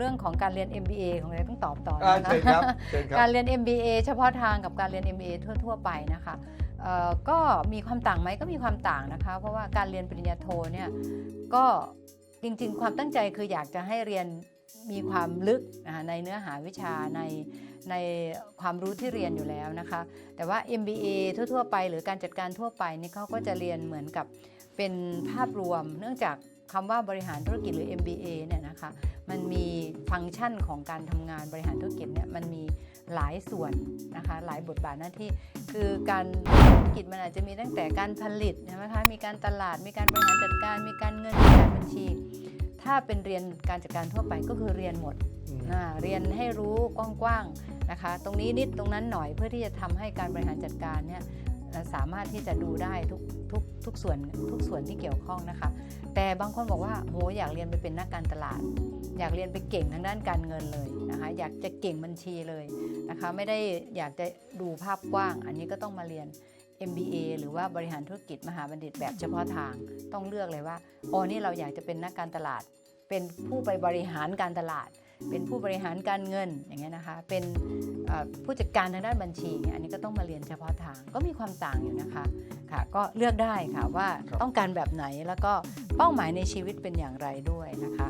เรื่องของการเรียน MBA ของเราต้องตอบต่ออ่านะเชิญคคะรับเชิญคการับรเรียน MBA เฉพาะทางกับการเรียน MBA ทั่ว ๆ ไปนะคะเอ่อก็มีความต่างไหมก็มีความต่างนะคะ เพราะว่าการเรียนปริญญาโทเนี่ยก็จริงๆ ความตั้งใจคืออยากจะให้เรียนมีความลึกนะคะในเนื้อหาวิชาในในความรู้ที่เรียนอยู่แล้วนะคะ แต่ว่า MBA ทั่วๆ ไป หรือการจัดการทั่วไปนี่เขาก็จะเรียนเหมือนกับเป็นภาพรวม เนื่องจากคำว่าบริหารธุรกิจหรือ MBA เนี่ยนะคะ มันมีฟังก์ชันของการทำงานบริหารธุรกิจเนี่ยมันมีหลายส่วนนะคะหลายบทบาทหน้าที่ คือการบริหารธุรกิจมันอาจจะมีตั้งแต่การผลิตใช่ไหมคะมีการตลาดมีการบริหารจัดการ มีการเงินมีการบัญชี ถ้าเป็นเรียนการจัดการทั่วไปก็คือเรียนหมดอืมอ่าเรียนให้รู้กว้างๆนะคะ ตรงนี้นิดตรงนั้นหน่อยเพื่อที่จะทำให้การบริหารจัดการเนี่ยเอ่อ สามารถที่จะดูได้ทุกทุกทุกส่วนทุกส่วนที่เกี่ยวข้องนะคะ แต่บางคนบอกว่าโหอยากเรียนไปเป็นนักการตลาด อยากเรียนไปเก่งทางด้านการเงินเลยนะคะ อยากจะเก่งบัญชีเลยนะคะ ไม่ได้อยากจะดูภาพกว้าง อันนี้ก็ต้องมาเรียน MBA หรือว่าบริหารธุรกิจมหาบัณฑิตแบบเฉพาะทางต้องเลือกเลยว่าอ๋อนี่เราอยากจะเป็นนักการตลาด เป็นผู้ไปบริหารการตลาด เป็นผู้บริหารการเงินอย่างเงี้ยนะคะเป็นเอ่อผู้จัดการทางด้านบัญชีเนี่ยอันนี้ก็ต้องมาเรียนเฉพาะทางก็มีความต่างอยู่นะคะค่ะก็เลือกได้ค่ะว่าครับต้องการแบบไหนแล้วก็เป้าหมายในชีวิตเป็นอย่างไรด้วยนะคะ